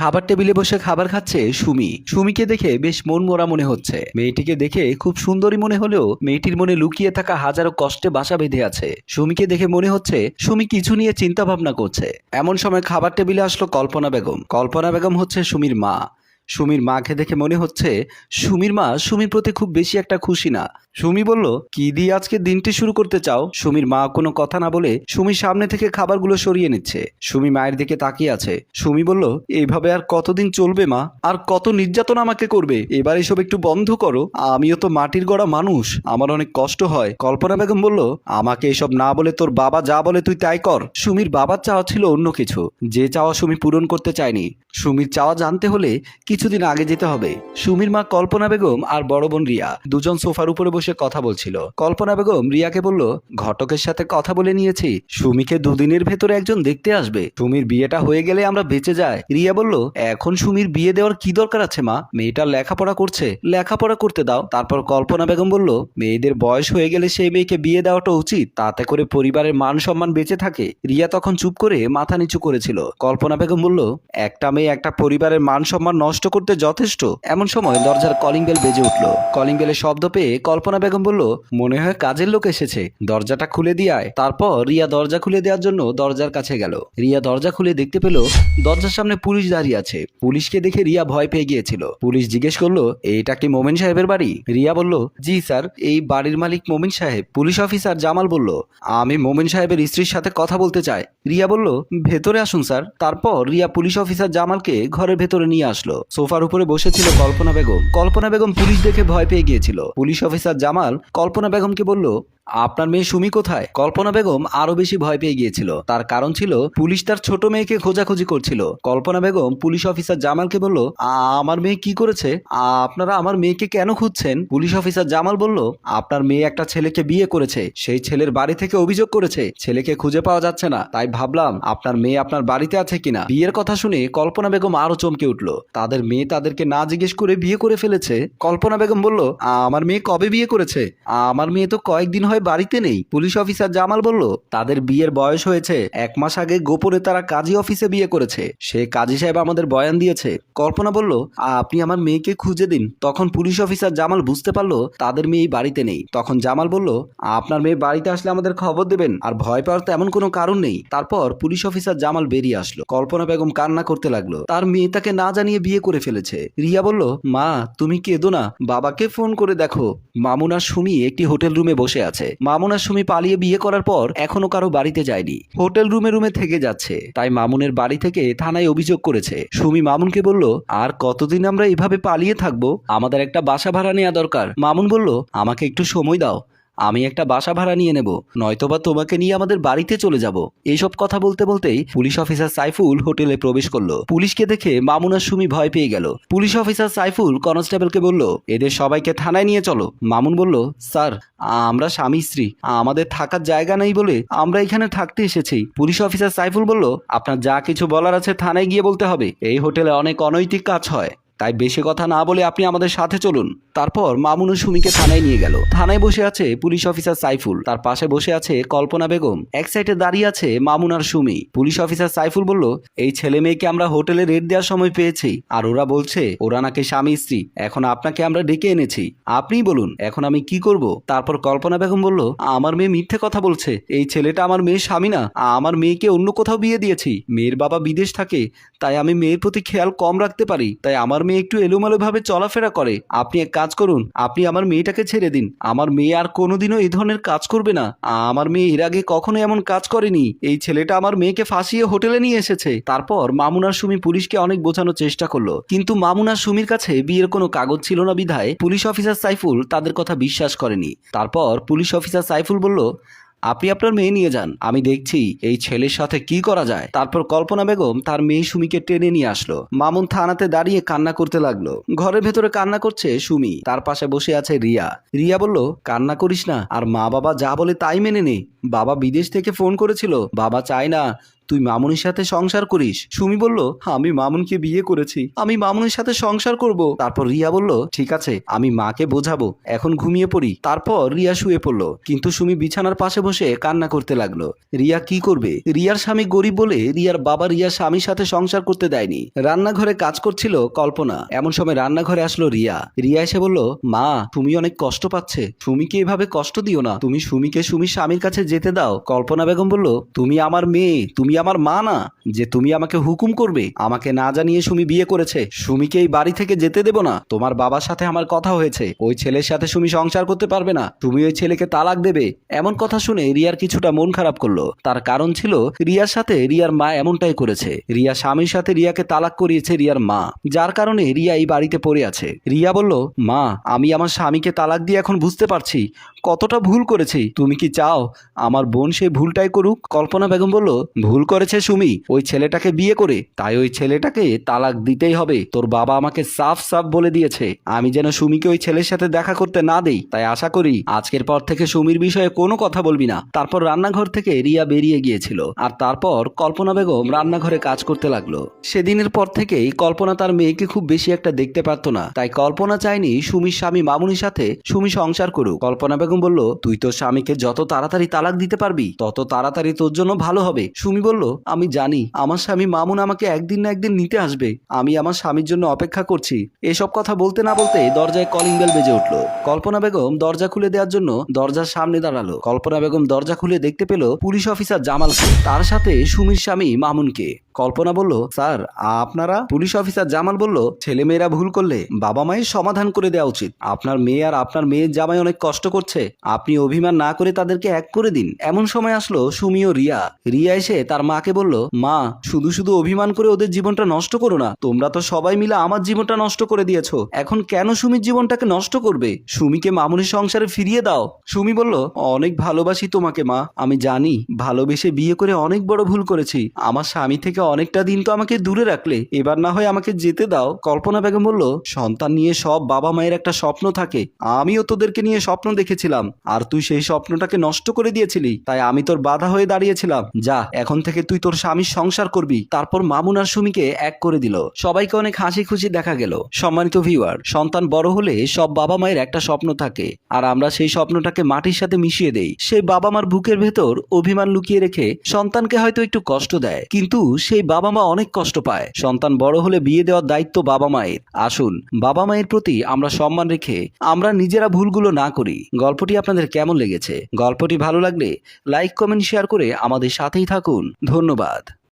খাবার টেবিলে বসে খাবার খাচ্ছে সুমি। সুমিকে দেখে বেশ মন মরা মনে হচ্ছে। মেয়েটিকে দেখে খুব সুন্দরী মনে হলেও মেয়েটির মনে লুকিয়ে থাকা হাজারো কষ্টে বাসা বেঁধে আছে। সুমিকে দেখে মনে হচ্ছে সুমি কিছু নিয়ে চিন্তা ভাবনা করছে। এমন সময় খাবার টেবিলে আসলো কল্পনা বেগম। কল্পনা বেগম হচ্ছে সুমির মা। সুমির মাকে দেখে মনে হচ্ছে সুমির মা সুমির প্রতি খুব বেশি একটা খুশি না। সুমি বলল, কি দিয়ে আজকে দিনটি শুরু করতে চাও? সুমির মা কোনো কথা না বলে সুমির সামনে থেকে খাবারগুলো সরিয়ে নিচ্ছে। সুমি মায়ের দিকে তাকিয়ে আছে। সুমি বলল, এইভাবে আর কতদিন চলবে মা? আর কত নির্যাতন আমাকে করবে? এবার এসব একটু বন্ধ করো। আমিও তো মাটির গড়া মানুষ। আমার অনেক কষ্ট হয়। কল্পনা বেগম বলল, আমাকে এসব না বলে তোর বাবা যা বলে তুই তাই কর। সুমির বাবার চাওয়া ছিল অন্য কিছু। যে চাওয়া সুমি পূরণ করতে চায়নি। সুমির চাওয়া জানতে হলে কিছুদিন আগে যেতে হবে। সুমির মা কল্পনা বেগম আর বড় বোন রিয়া দুজন সোফার উপরে বসে কথা বলছিল। কল্পনা বেগম রিয়াকে বলল, ঘটকের সাথে কথা বলে নিয়েছি। সুমিকে দুদিনের ভেতরে একজন দেখতে আসবে। সুমির বিয়েটা হয়ে গেলে আমরা বেঁচে যাই। রিয়া বলল, এখন সুমির বিয়ে দেওয়ার কি দরকার আছে মা? মেয়েটা লেখাপড়া করছে। লেখাপড়া করতে দাও। তারপর কল্পনা বেগম বলল, মেয়েদের বয়স হয়ে গেলে সেই মেয়েকে বিয়ে দেওয়াটা উচিত। তাতে করে পরিবারের মান সম্মান বেঁচে থাকে। রিয়া তখন চুপ করে মাথা নিচু করেছিল। কল্পনা বেগম বলল, একটা মেয়ে একটা পরিবারের মান সম্মান নষ্ট করতে যথেষ্ট? এমন সময় দরজার কলিং বেল বেজে উঠল। কলিং বেলের শব্দ পেয়ে কল্পনা বেগম বলল, মনে হয় কাজের লোক এসেছে। দরজাটা খুলে দিয়ায় তারপর রিয়া দরজা খুলে দেওয়ার জন্য দরজার কাছে গেল। রিয়া দরজা খুলে দেখতে পেল, দরজার সামনে পুলিশ দাঁড়িয়ে আছে। পুলিশকে দেখে রিয়া ভয় পেয়ে গিয়েছিল। পুলিশ জিজ্ঞেস করল, এইটা কি মোমেন সাহেবের বাড়ি? রিয়া বলল, জি স্যার, এই বাড়ির মালিক মোমিন সাহেব। পুলিশ অফিসার জামাল বলল, আমি মোমেন সাহেবের স্ত্রীর সাথে কথা বলতে চাই। রিয়া বলল, ভেতরে আসুন স্যার। তারপর রিয়া পুলিশ অফিসার জামালকে ঘরের ভেতরে নিয়ে আসলো। সোফার উপরে বসেছিল কল্পনা বেগম। কল্পনা বেগম পুলিশ দেখে ভয় পেয়ে গিয়েছিল। পুলিশ অফিসার জামাল কল্পনা বেগমকে বলল আপনার মেয়ে সুমি কোথায়? কল্পনা বেগম আরও বেশি ভয় পেয়ে গিয়েছিল। তার কারণ ছিল, পুলিশ তার ছোট মেয়েকে খোঁজাখুঁজি করছিল। কল্পনা বেগম পুলিশ অফিসার জামালকে বলল, "আ- আমার মেয়ে কি করেছে? আপনারা আমার মেয়েকে কেন খুঁজছেন? পুলিশ অফিসার জামাল বলল, আপনার মেয়ে একটা ছেলেকে বিয়ে করেছে। সেই ছেলের বাড়ি থেকে অভিযোগ করেছে। ছেলেকে খুঁজে পাওয়া যাচ্ছে না। তাই ভাবলাম, আপনার মেয়ে আপনার বাড়িতে আছে কিনা? বিয়ের কথা শুনে কল্পনা বেগম আরও চমকে উঠল। তাদের মেয়ে তাদেরকে না জিজ্ঞেস করে বিয়ে করে ফেলেছে? কল্পনা বেগম বলল আমার মেয়ে কবে বিয়ে করেছে? আমার মেয়ে তো কয়েকদিন হয় বাড়িতে নেই। পুলিশ অফিসার জামাল বলল, তাদের বিয়ের বয়স হয়েছে। এক মাস আগে গোপনে তারা কাজী অফিসে বিয়ে করেছে। সে কাজী সাহেব আমাদের বয়ান দিয়েছে। কল্পনা বলল, আপনি আমার মেয়েকে খুঁজে দিন। তখন পুলিশ অফিসার জামাল বুঝতে পারল, তাদের মেয়ে বাড়িতে নেই। তখন জামাল বলল, আপনার মেয়ে বাড়িতে আসলে আমাদের খবর দেবেন, আর ভয় পাওয়ার তেমন কোনো কারণ নেই। তারপর পুলিশ অফিসার জামাল বেরিয়ে আসলো। কল্পনা বেগম কান্না করতে লাগল। তার মেয়ে তাকে না জানিয়ে বিয়ে করে ফেলেছে। রিয়া বলল, মা, তুমি কেঁদো না। বাবাকে ফোন করে দেখো। মামুন সুমি একটি হোটেল রুমে বসে আছে। মামুন আর সুমি পালিয়ে বিয়ে করার পর এখনও কারও বাড়িতে যায়নি। হোটেল রুমে রুমে থেকে যাচ্ছে। তাই মামুনের বাড়ি থেকে থানায় অভিযোগ করেছে। সুমি মামুনকে বলল, আর কতদিন আমরা এভাবে পালিয়ে থাকব? আমাদের একটা বাসা ভাড়া নেওয়া দরকার। মামুন বলল, আমাকে একটু সময় দাও। আমি একটা বাসা ভাড়া নিয়ে নেব, নয়তোবা তোমাকে নিয়ে আমাদের বাড়িতে চলে যাব। এইসব কথা বলতে বলতেই পুলিশ অফিসার সাইফুল হোটেলে প্রবেশ করল। পুলিশকে দেখে মামুন আর সুমি ভয় পেয়ে গেল। পুলিশ অফিসার সাইফুল কনস্টেবলকে বলল, এদের সবাইকে থানায় নিয়ে চলো। মামুন বলল, স্যার, আমরা স্বামী স্ত্রী, আমাদের থাকার জায়গা নেই বলে আমরা এখানে থাকতে এসেছি। পুলিশ অফিসার সাইফুল বলল, আপনার যা কিছু বলার আছে থানায় গিয়ে বলতে হবে। এই হোটেলে অনেক অনৈতিক কাজ হয়। তাই বেশি কথা না বলে আপনি আমাদের সাথে চলুন। তারপর মামুন সুমিকে থানায় নিয়ে গেল। থানায় বসে আছে পুলিশ অফিসার সাইফুল। তার পাশে বসে আছে কল্পনা বেগম। এক সাইডে দাঁড়িয়ে আছে মামুন আর সুমি। পুলিশ অফিসার সাইফুল বলল, এই ছেলে মেয়েকে আমরা হোটেলে রেড দেওয়ার সময় পেয়েছি। আর ওরা বলছে, ওরা নাকি স্বামী স্ত্রী। এখন আপনাকে আমরা ডেকে এনেছি। আপনিই বলুন, এখন আমি কি করব? তারপর কল্পনা বেগম বলল, আমার মেয়ে মিথ্যে কথা বলছে। এই ছেলেটা আমার মেয়ের স্বামী না। আমার মেয়েকে অন্য কোথাও বিয়ে দিয়েছি। মেয়ের বাবা বিদেশ থাকে। তাই আমি মেয়ের প্রতি খেয়াল কম রাখতে পারি। তাই আমার মেয়ে একটু এলোমেলো ভাবে চলাফেরা করে। আপনি এক কাজ করুন, আপনি আমার মেয়েটাকে ছেড়ে দিন। আমার মেয়ে আর কোনোদিনও এই ধরনের কাজ করবে না। আমার মেয়ে এর আগে কখনো এমন কাজ করেনি। এই ছেলেটা আমার মেয়েকে ফাঁসিয়ে হোটেলে নিয়ে এসেছে। তারপর মামুনার সুমি পুলিশকে অনেক বোঝানোর চেষ্টা করল। কিন্তু মামুনার সুমির কাছে বিয়ের কোনো কাগজ ছিল না বিধায় পুলিশ অফিসার সাইফুল তাদের কথা বিশ্বাস করেনি। তারপর পুলিশ অফিসার সাইফুল বলল আপনি আপনার মেয়ে নিয়ে যান, আমি দেখছি এই ছেলের সাথে কি করা যায়। তারপর কল্পনা বেগম তার মেয়ে সুমিকে টেনে নিয়ে আসলো। মামুন থানাতে দাঁড়িয়ে কান্না করতে লাগল। ঘরের ভেতরে কান্না করছে সুমি, তার পাশে বসে আছে রিয়া। রিয়া বলল, কান্না করিস না, আর মা বাবা যা বলে তাই মেনে নে। বাবা বিদেশ থেকে ফোন করেছিল, বাবা চায় না তুই মামুনির সাথে সংসার করিস? সুমি বলল, আমি মামুনকে বিয়ে করেছি। আমি মামুনের সাথে সংসার করব। তারপর রিয়া বলল, ঠিক আছে, আমি মাকে বোঝাবো। এখন ঘুমিয়ে পড়ি। তারপর রিয়া শুয়ে পড়ল। কিন্তু সুমি বিছানার পাশে বসে কান্না করতে লাগল। রিয়া কি করবে? রিয়ার স্বামী গরিব বলে রিয়ার বাবা রিয়ার স্বামীর সাথে সংসার করতে দেয়নি। রান্নাঘরে কাজ করছিল কল্পনা। এমন সময় রান্নাঘরে আসলো রিয়া। রিয়া এসে বলল, মা তুমি অনেক কষ্ট পাচ্ছে। সুমিকে এভাবে কষ্ট দিও না। তুমি সুমিকে সুমির স্বামীর কাছে যেতে দাও। কল্পনা বেগম বলল, তুমি আমার মেয়ে। তুমি আমার মা না, যে তুমি আমাকে হুকুম করবে, আমাকে না জানিয়ে সুমি বিয়ে করেছে। সুমিকে এই বাড়ি থেকে যেতে দেব না। তোমার বাবার সাথে আমার কথা হয়েছে। ওই ছেলের সাথে সুমি সংসার করতে পারবে না। তুমি ওই ছেলেকে তালাক দেবে। এমন কথা শুনে রিয়ার কিছুটা মন খারাপ করল। তার কারণ ছিল, রিয়ার সাথে রিয়ার মা এমনটাই করেছে। রিয়া স্বামীর সাথে রিয়াকে তালাক করিয়েছে রিয়ার মা। যার কারণে রিয়া এই বাড়িতে পড়ে আছে। রিয়া বলল, মা, আমি আমার স্বামীকে তালাক দিয়ে এখন বুঝতে পারছি। কতটা ভুল করেছি? তুমি কি চাও আমার বোন সেই ভুলটাই করুক? কল্পনা বেগম বলল, ভুল করেছে সুমি। ওই ছেলেটাকে বিয়ে করে, তাই ওই ছেলেটাকে তালাক দিতেই হবে। তোর বাবা আমাকে সাফ সাফ বলে দিয়েছে। আমি যেন সুমিকে ওই ছেলের সাথে দেখা করতে না দেই। তাই আশা করি আজকের পর থেকে সুমির বিষয়ে কোনো কথা বলবি না। তারপর রান্নাঘর থেকে রিয়া বেরিয়ে গিয়েছিল। আর তারপর কল্পনা বেগম রান্নাঘরে কাজ করতে লাগল। সেদিনের পর থেকেই কল্পনা তার মেয়েকে খুব বেশি একটা দেখতে পারতো না। তাই কল্পনা চায়নি সুমির স্বামী মামুনির সাথে সুমি সংসার করুক। কল্পনা বেগম বলল, তুই তোর স্বামীকে যত তাড়াতাড়ি তালাক দিতে পারবি, তত তাড়াতাড়ি তোর জন্য ভালো হবে। সুমি বলল, আমি জানি, আমার স্বামী মামুন আমাকে একদিন না একদিন নিতে আসবে। আমি আমার স্বামীর জন্য অপেক্ষা করছি। এসব কথা বলতে না বলতে দরজায় কলিং বেল বেজে উঠল। কল্পনা বেগম দরজা খুলে দেওয়ার জন্য দরজার সামনে দাঁড়াল। কল্পনা বেগম দরজা খুলে দেখতে পেল পুলিশ অফিসার জামালকে তার সাথে সুমির স্বামী মামুনকে। কল্পনা বলল, স্যার, আপনারা? পুলিশ অফিসার জামাল বলল ছেলে মেয়েরা ভুল করলে বাবা মায়ের সমাধান করে দেওয়া উচিত। আপনার মেয়ে আর আপনার মেয়ের জামাই অনেক কষ্ট করছে। আপনি অভিমান না করে তাদেরকে এক করে দিন। এমন সময় আসলো সুমি ও রিয়া। রিয়া এসে তার মাকে বলল, মা, শুধু শুধু অভিমান করে ওদের জীবনটা নষ্ট করো না। তোমরা তো সবাই মিলে আমার জীবনটা নষ্ট করে দিয়েছ। এখন কেন সুমির জীবনটাকে নষ্ট করবে? সুমিকে মামুনির সংসারে ফিরিয়ে দাও। সুমি বলল, অনেক ভালোবাসি তোমাকে, মা। আমি জানি, ভালোবেসে বিয়ে করে অনেক বড় ভুল করেছি। আমার স্বামী থেকে অনেকটা দিন তো আমাকে দূরে রাখলে, এবার না হয় আমাকে যেতে দাও। কল্পনা বেগম বলল, সন্তান নিয়ে সব বাবা মায়ের একটা স্বপ্ন থাকে। আমিও তোদেরকে নিয়ে স্বপ্ন দেখেছিলাম। আর তুই সেই স্বপ্নটাকে নষ্ট করে দিয়েছিলি। তাই আমি তোর বাধা হয়ে দাঁড়িয়েছিলাম। যা, এখন থেকে তুই তোর স্বামীর সংসার করবি। তারপর মামুন আর সুমিকে এক করে দিল। সবাইকে অনেক হাসি খুশি দেখা গেল। সম্মানিত ভিউয়ার, সন্তান বড় হলে সব বাবা মায়ের একটা স্বপ্ন থাকে। আর আমরা সেই স্বপ্নটাকে মাটির সাথে মিশিয়ে দেই। সেই বাবা মার বুকের ভেতর অভিমান লুকিয়ে রেখে সন্তানকে হয়তো একটু কষ্ট দেয়। কিন্তু সেই বাবা মা অনেক কষ্ট পায়। সন্তান বড় হলে বিয়ে দেওয়ার দায়িত্ব বাবা মায়ের। আসুন, বাবা মায়ের প্রতি আমরা সম্মান রেখে আমরা নিজেরা ভুলগুলো না করি। গল্পটি আপনাদের কেমন লেগেছে? গল্পটি ভালো লাগলে লাইক, কমেন্ট, শেয়ার করে আমাদের সাথেই থাকুন। ধন্যবাদ।